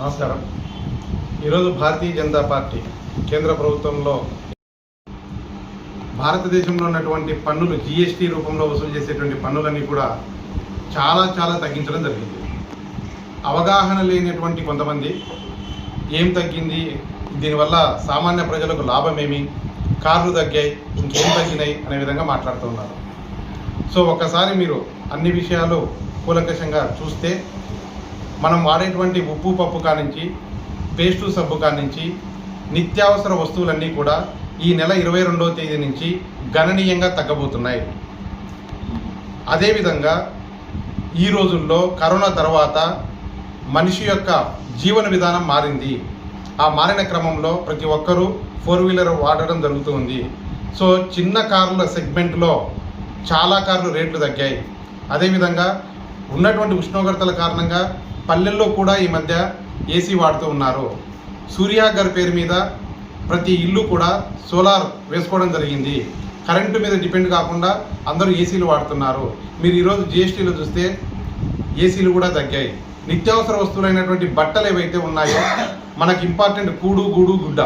నమస్కారం. ఈరోజు భారతీయ జనతా పార్టీ కేంద్ర ప్రభుత్వంలో భారతదేశంలో ఉన్నటువంటి పన్నులు జిఎస్టీ రూపంలో వసూలు చేసేటువంటి పన్నులన్నీ కూడా చాలా చాలా తగ్గించడం జరిగింది. అవగాహన లేనటువంటి కొంతమంది ఏం తగ్గింది? దీనివల్ల సామాన్య ప్రజలకు లాభమేమి? కార్లు తగ్గాయి ఇంకేం తగ్గినాయి అనే విధంగా మాట్లాడుతున్నారు సో ఒక్కసారి మీరు అన్ని విషయాలు కూలంకషంగా చూస్తే మనం వాడేటువంటి ఉప్పు పప్పు కానించి పేస్టు సబ్బు కానించి నిత్యావసర వస్తువులన్నీ కూడా ఈ నెల ఇరవై రెండవ తేదీ నుంచి గణనీయంగా తగ్గబోతున్నాయి. అదేవిధంగా ఈ రోజుల్లో కరోనా తర్వాత మనిషి యొక్క జీవన విధానం మారింది. ఆ మారిన క్రమంలో ప్రతి ఒక్కరూ ఫోర్ వీలర్ వాడడం జరుగుతుంది. సో చిన్న కార్ల సెగ్మెంట్లో చాలా కార్లు రేట్లు తగ్గాయి. అదేవిధంగా ఉన్నటువంటి ఉష్ణోగ్రతల కారణంగా పల్లెల్లో కూడా ఈ మధ్య ఏసీ వాడుతూ ఉన్నారు. సూర్య గారి పేరు మీద ప్రతి ఇల్లు కూడా సోలార్ వేసుకోవడం జరిగింది. కరెంటు మీద డిపెండ్ కాకుండా అందరూ ఏసీలు వాడుతున్నారు. మీరు ఈరోజు జిఎస్టీలో చూస్తే ఏసీలు కూడా తగ్గాయి. నిత్యావసర వస్తువులైనటువంటి బట్టలు ఏవైతే ఉన్నాయో మనకి ఇంపార్టెంట్ కూడు గూడు గుడ్డ.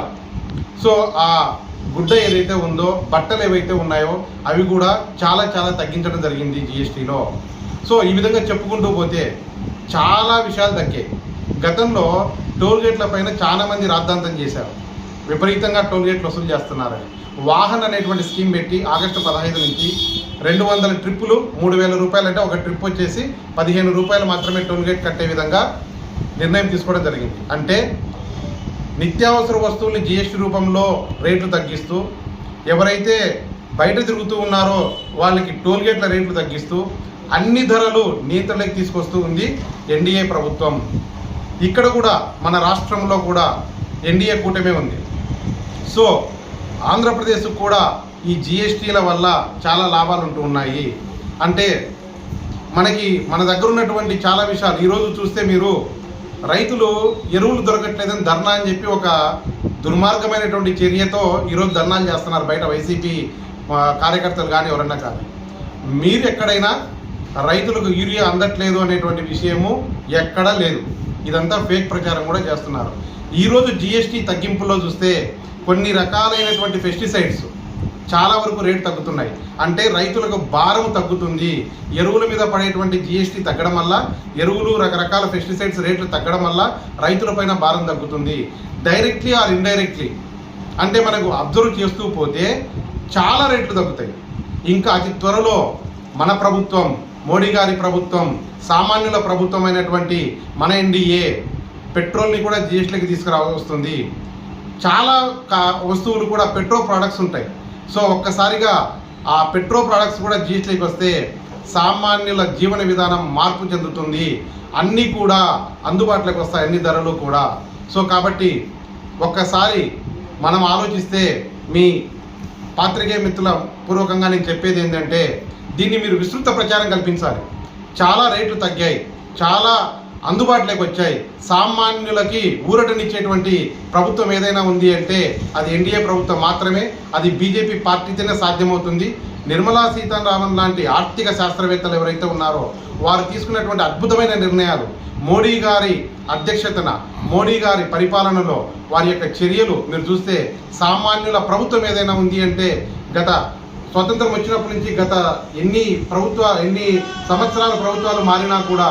సో ఆ గుడ్డ ఏదైతే ఉందో బట్టలు ఏవైతే ఉన్నాయో అవి కూడా చాలా చాలా తగ్గించడం జరిగింది జిఎస్టీలో. సో ఈ విధంగా చెప్పుకుంటూ పోతే చాలా విషయాలు దక్కాయి. గతంలో టోల్ గేట్ల పైన చాలామంది రాద్ధాంతం చేశారు. విపరీతంగా టోల్ గేట్లు వసూలు చేస్తున్నారని. వాహన్ అనేటువంటి స్కీమ్ పెట్టి ఆగస్టు పదహైదు నుంచి రెండు వందల ట్రిప్పులు మూడు వేల రూపాయలు అంటే ఒక ట్రిప్ వచ్చేసి పదిహేను రూపాయలు మాత్రమే టోల్ గేట్ కట్టే విధంగా నిర్ణయం తీసుకోవడం జరిగింది. అంటే నిత్యావసర వస్తువుల్ని జిఎస్టీ రూపంలో రేట్లు తగ్గిస్తూ ఎవరైతే బయట తిరుగుతూ ఉన్నారో వాళ్ళకి టోల్ గేట్ల రేట్లు తగ్గిస్తూ అన్ని ధరలు నియంత్రణలోకి తీసుకొస్తూ ఉంది ఎన్డీఏ ప్రభుత్వం. ఇక్కడ కూడా మన రాష్ట్రంలో కూడా ఎన్డీఏ కూటమే ఉంది. సో ఆంధ్రప్రదేశ్ కూడా ఈ జిఎస్టీల వల్ల చాలా లాభాలు ఉంటూ ఉన్నాయి. అంటే మనకి మన దగ్గర ఉన్నటువంటి చాలా విషయాలు. ఈరోజు చూస్తే మీరు రైతులు ఎరువులు దొరకట్లేదని ధర్నా అని చెప్పి ఒక దుర్మార్గమైనటువంటి చర్యతో ఈరోజు ధర్నాలు చేస్తున్నారు బయట వైసీపీ కార్యకర్తలు కానీ ఎవరన్నా కానీ. మీరు ఎక్కడైనా రైతులకు యూరియా అందట్లేదు అనేటువంటి విషయము ఎక్కడా లేదు. ఇదంతా ఫేక్ ప్రచారం కూడా చేస్తున్నారు. ఈరోజు జిఎస్టీ తగ్గింపులో చూస్తే కొన్ని రకాలైనటువంటి పెస్టిసైడ్స్ చాలా వరకు రేటు తగ్గుతున్నాయి. అంటే రైతులకు భారం తగ్గుతుంది. ఎరువుల మీద పడేటువంటి జిఎస్టీ తగ్గడం వల్ల ఎరువులు రకరకాల పెస్టిసైడ్స్ రేట్లు తగ్గడం వల్ల రైతులపైన భారం తగ్గుతుంది. డైరెక్ట్లీ ఆర్ ఇండైరెక్ట్లీ అంటే మనకు అబ్జర్వ్ చేస్తూ పోతే చాలా రేట్లు తగ్గుతాయి. ఇంకా అతి త్వరలో మన ప్రభుత్వం మోడీ గారి ప్రభుత్వం సామాన్యుల ప్రభుత్వం అయినటువంటి మన ఎన్డీఏ పెట్రోల్ని కూడా జిఎస్టీకి తీసుకురావస్తుంది. చాలా వస్తువులు కూడా పెట్రో ప్రోడక్ట్స్ ఉంటాయి. సో ఒక్కసారిగా ఆ పెట్రో ప్రోడక్ట్స్ కూడా జిఎస్టీకి వస్తే సామాన్యుల జీవన విధానం మార్పు చెందుతుంది. అన్నీ కూడా అందుబాటులోకి వస్తాయి అన్ని ధరలు కూడా. సో కాబట్టి ఒక్కసారి మనం ఆలోచిస్తే మీ పాత్రికేయ మిత్రుల పూర్వకంగా నేను చెప్పేది ఏంటంటే దీన్ని మీరు విస్తృత ప్రచారం కల్పించాలి. చాలా రేట్లు తగ్గాయి. చాలా అందుబాటులోకి వచ్చాయి. సామాన్యులకి ఊరటనిచ్చేటువంటి ప్రభుత్వం ఏదైనా ఉంది అంటే అది ఎన్డీఏ ప్రభుత్వం మాత్రమే అది బీజేపీ పార్టీతోనే సాధ్యమవుతుంది. నిర్మలా సీతారామన్ లాంటి ఆర్థిక శాస్త్రవేత్తలు ఎవరైతే ఉన్నారో వారు తీసుకున్నటువంటి అద్భుతమైన నిర్ణయాలు. మోడీ గారి అధ్యక్షతన మోడీ గారి పరిపాలనలో వారి యొక్క చర్యలు మీరు చూస్తే సామాన్యుల ప్రభుత్వం ఏదైనా ఉంది అంటే గత స్వతంత్రం వచ్చినప్పటి నుంచి గత ఎన్ని ప్రభుత్వ ఎన్ని సంవత్సరాల ప్రభుత్వాలు మారినా కూడా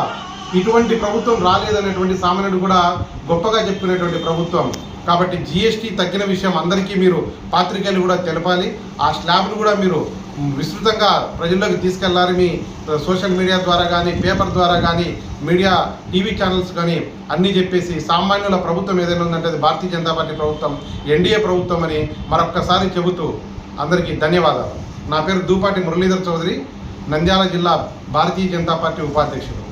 ఇటువంటి ప్రభుత్వం రాలేదనేటువంటి సామాన్యుడు కూడా గొప్పగా చెప్పుకునేటువంటి ప్రభుత్వం. కాబట్టి జిఎస్టీ తగ్గిన విషయం అందరికీ మీరు పాత్రికేయులు కూడా తెలపాలి. ఆ స్లాబ్ను కూడా మీరు విస్తృతంగా ప్రజల్లోకి తీసుకెళ్ళాలి. మీ సోషల్ మీడియా ద్వారా కానీ పేపర్ ద్వారా కానీ మీడియా టీవీ ఛానల్స్ కానీ అన్నీ చెప్పేసి సామాన్యుల ప్రభుత్వం ఏదైనా ఉందంటే అది భారతీయ జనతా పార్టీ ప్రభుత్వం ఎన్డీఏ ప్రభుత్వం అని మరొక్కసారి చెబుతూ అందరికీ ధన్యవాదాలు. నా పేరు దూపాటి మురళీధర్ చౌదరి నంద్యాల జిల్లా భారతీయ జనతా పార్టీ ఉపాధ్యక్షుడు.